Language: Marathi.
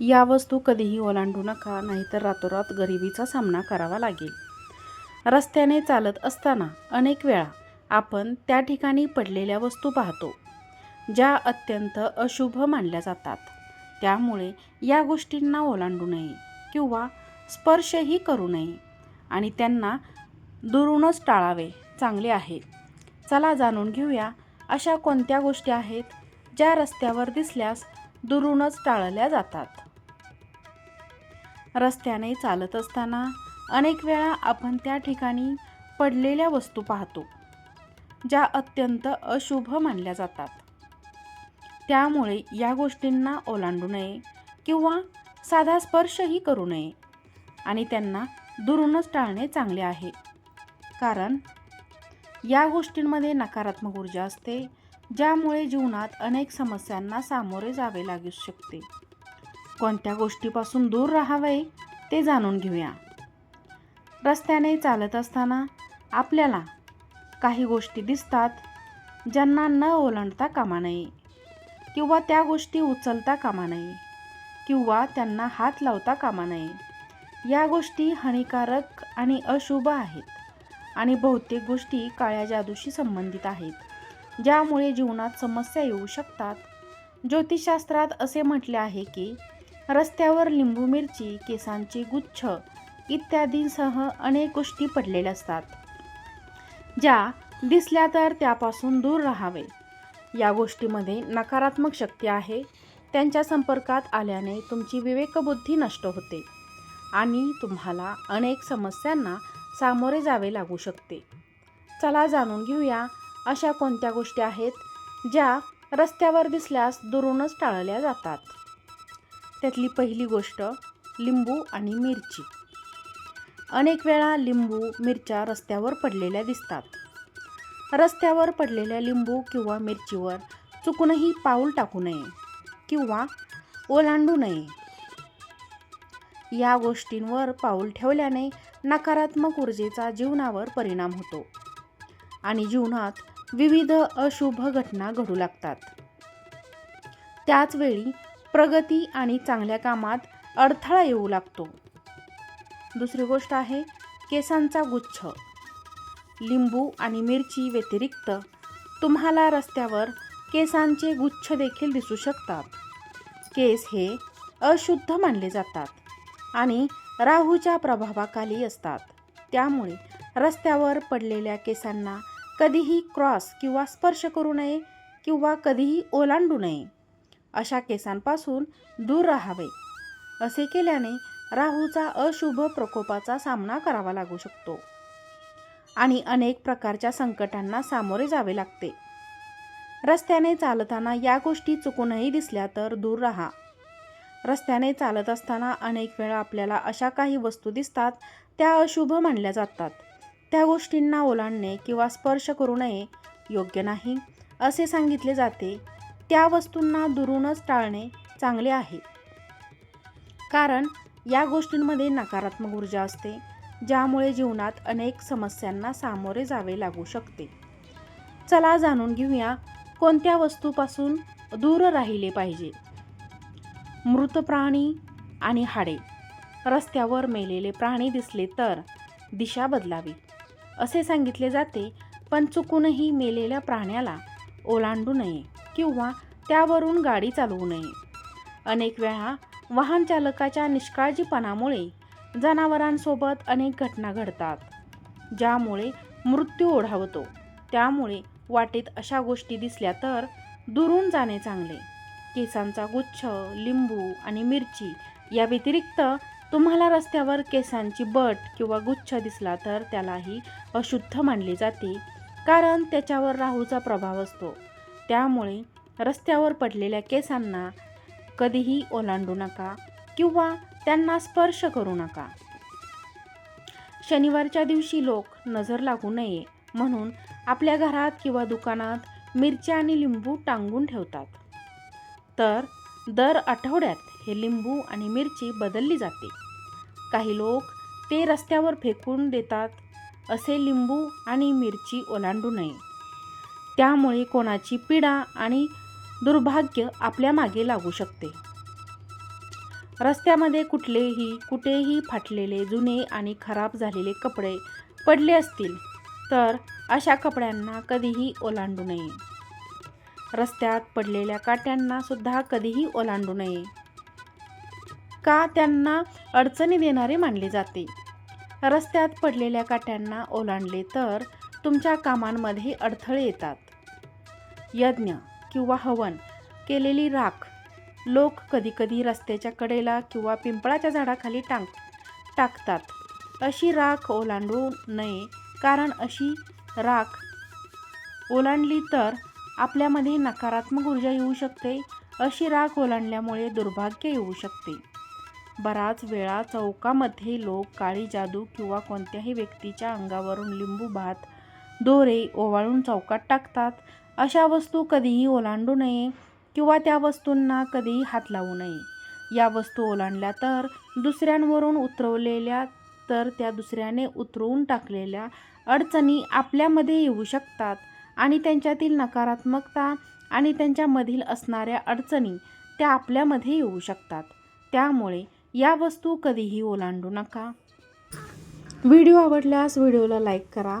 या वस्तू कधीही ओलांडू नका नाहीतर रातोरात गरिबीचा सामना करावा लागेल. रस्त्याने चालत असताना अनेक वेळा आपण त्या ठिकाणी पडलेल्या वस्तू पाहतो ज्या अत्यंत अशुभ मानल्या जातात. त्यामुळे या गोष्टींना ओलांडू नये किंवा स्पर्शही करू नये आणि त्यांना दुरूनच टाळावे चांगले आहे. चला जाणून घेऊया अशा कोणत्या गोष्टी आहेत ज्या रस्त्यावर दिसल्यास दुरूनच टाळल्या जातात. रस्त्याने चालत असताना अनेक वेळा आपण त्या ठिकाणी पडलेल्या वस्तू पाहतो ज्या अत्यंत अशुभ मानल्या जातात. त्यामुळे या गोष्टींना ओलांडू नये किंवा साधा स्पर्शही करू नये आणि त्यांना दुरूनच टाळणे चांगले आहे. कारण या गोष्टींमध्ये नकारात्मक ऊर्जा असते ज्यामुळे जीवनात अनेक समस्यांना सामोरे जावे लागू शकते. कोणत्या गोष्टीपासून दूर राहावे ते जाणून घेऊया. रस्त्याने चालत असताना आपल्याला काही गोष्टी दिसतात ज्यांना न ओलांडता कामा नये किंवा त्या गोष्टी उचलता कामा नये किंवा त्यांना हात लावता कामा नये. या गोष्टी हानिकारक आणि अशुभ आहेत आणि बहुतेक गोष्टी काळ्या जादूशी संबंधित आहेत ज्यामुळे जीवनात समस्या येऊ शकतात. ज्योतिषशास्त्रात असे म्हटले आहे की रस्त्यावर लिंबू मिरची केसांचे गुच्छ इत्यादींसह अनेक गोष्टी पडलेल्या असतात ज्या दिसल्या तर त्यापासून दूर राहावे. या गोष्टीमध्ये नकारात्मक शक्ती आहे. त्यांच्या संपर्कात आल्याने तुमची विवेकबुद्धी नष्ट होते आणि तुम्हाला अनेक समस्यांना सामोरे जावे लागू शकते. चला जाणून घेऊया अशा कोणत्या गोष्टी आहेत ज्या रस्त्यावर दिसल्यास दुरूनच टाळल्या जातात. त्यातली पहिली गोष्ट लिंबू आणि मिरची. अनेक वेळा लिंबू मिरच्या रस्त्यावर पडलेल्या दिसतात. रस्त्यावर पडलेल्या लिंबू किंवा मिरचीवर चुकूनही पाऊल टाकू नये किंवा ओलांडू नये. या गोष्टींवर पाऊल ठेवल्याने नकारात्मक ऊर्जेचा जीवनावर परिणाम होतो आणि जीवनात विविध अशुभ घटना घडू लागतात. त्याचवेळी प्रगती आणि चांगल्या कामात अडथळा येऊ लागतो. दुसरी गोष्ट आहे केसांचा गुच्छ. लिंबू आणि मिरची व्यतिरिक्त तुम्हाला रस्त्यावर केसांचे गुच्छ देखील दिसू शकतात. केस हे अशुद्ध मानले जातात आणि राहूच्या प्रभावाखाली असतात. त्यामुळे रस्त्यावर पडलेल्या केसांना कधीही क्रॉस किंवा स्पर्श करू नये किंवा कधीही ओलांडू नये. अशा केसांपासून दूर राहावे. असे केल्याने राहूचा अशुभ प्रकोपाचा सामना करावा लागू शकतो. आणि अनेक प्रकारच्या संकटांना सामोरे जावे लागते. रस्त्याने चालताना या गोष्टी चुकूनही दिसल्या तर दूर राहा. रस्त्याने चालत असताना अनेक वेळा आपल्याला अशा काही वस्तू दिसतात त्या अशुभ मानल्या जातात. त्या गोष्टींना ओलांडणे किंवा स्पर्श करू नये योग्य नाही असे सांगितले जाते त्या वस्तूंना दुरूनच टाळणे चांगले आहे. कारण या गोष्टींमध्ये नकारात्मक ऊर्जा असते ज्यामुळे जीवनात अनेक समस्यांना सामोरे जावे लागू शकते. चला जाणून घेऊया कोणत्या वस्तूपासून दूर राहिले पाहिजे. मृत प्राणी आणि हाडे. रस्त्यावर मेलेले प्राणी दिसले तर दिशा बदलावी असे सांगितले जाते पण चुकूनही मेलेल्या प्राण्याला ओलांडू नये. किंवा त्यावरून गाडी चालवू नये. अनेक वेळा वाहन चालकाच्या निष्काळजीपणामुळे जनावरांसोबत अनेक घटना घडतात ज्यामुळे मृत्यू ओढावतो. त्यामुळे वाटेत अशा गोष्टी दिसल्या तर दुरून जाणे चांगले. केसांचा गुच्छ लिंबू आणि मिरची या व्यतिरिक्त तुम्हाला रस्त्यावर केसांची बट किंवा गुच्छ दिसला तर त्यालाही अशुद्ध मानले जाते कारण त्याच्यावर राहूचा प्रभाव असतो. त्यामुळे रस्त्यावर पडलेल्या केसांना कधीही ओलांडू नका किंवा त्यांना स्पर्श करू नका. शनिवारच्या दिवशी लोक नजर लागू नये म्हणून आपल्या घरात किंवा दुकानात मिरच्या आणि लिंबू टांगून ठेवतात. तर दर आठवड्यात हे लिंबू आणि मिरची बदलली जाते. काही लोक ते रस्त्यावर फेकून देतात असे लिंबू आणि मिरची ओलांडू नये. त्यामुळे कोणाची पीडा आणि दुर्भाग्य आपल्या मागे लागू शकते. रस्त्यामध्ये कुठलेही कुठेही फाटलेले जुने आणि खराब झालेले कपडे पडले असतील तर अशा कपड्यांना कधीही ओलांडू नये. रस्त्यात पडलेल्या काट्यांना सुद्धा कधीही ओलांडू नये. का त्यांना अडचणी देणारे मानले जाते? रस्त्यात पडलेल्या काट्यांना ओलांडले तर तुमच्या कामांमध्ये अडथळे येतात. यज्ञ किंवा हवन केलेली राख लोक कधीकधी रस्त्याच्या कडेला किंवा पिंपळाच्या झाडाखाली टांग टाकतात. अशी राख ओलांडू नये कारण अशी राख ओलांडली तर आपल्यामध्ये नकारात्मक ऊर्जा येऊ शकते. अशी राख ओलांडल्यामुळे दुर्भाग्य येऊ शकते. बराच वेळा चौकामध्ये लोक काळी जादू किंवा कोणत्याही व्यक्तीच्या अंगावरून लिंबू भात दोरे ओवाळून चौकात टाकतात. अशा वस्तू कधीही ओलांडू नये किंवा त्या वस्तूंना कधीही हात लावू नये. या वस्तू ओलांडल्या तर दुसऱ्यांवरून उतरवलेल्या तर त्या दुसऱ्याने उतरवून टाकलेल्या अडचणी आपल्यामध्ये येऊ शकतात आणि त्यांच्यातील नकारात्मकता आणि त्यांच्यामधील असणाऱ्या अडचणी त्या आपल्यामध्ये येऊ शकतात. त्यामुळे या वस्तू कधीही ओलांडू नका. व्हिडिओ आवडल्यास व्हिडिओला लाईक करा.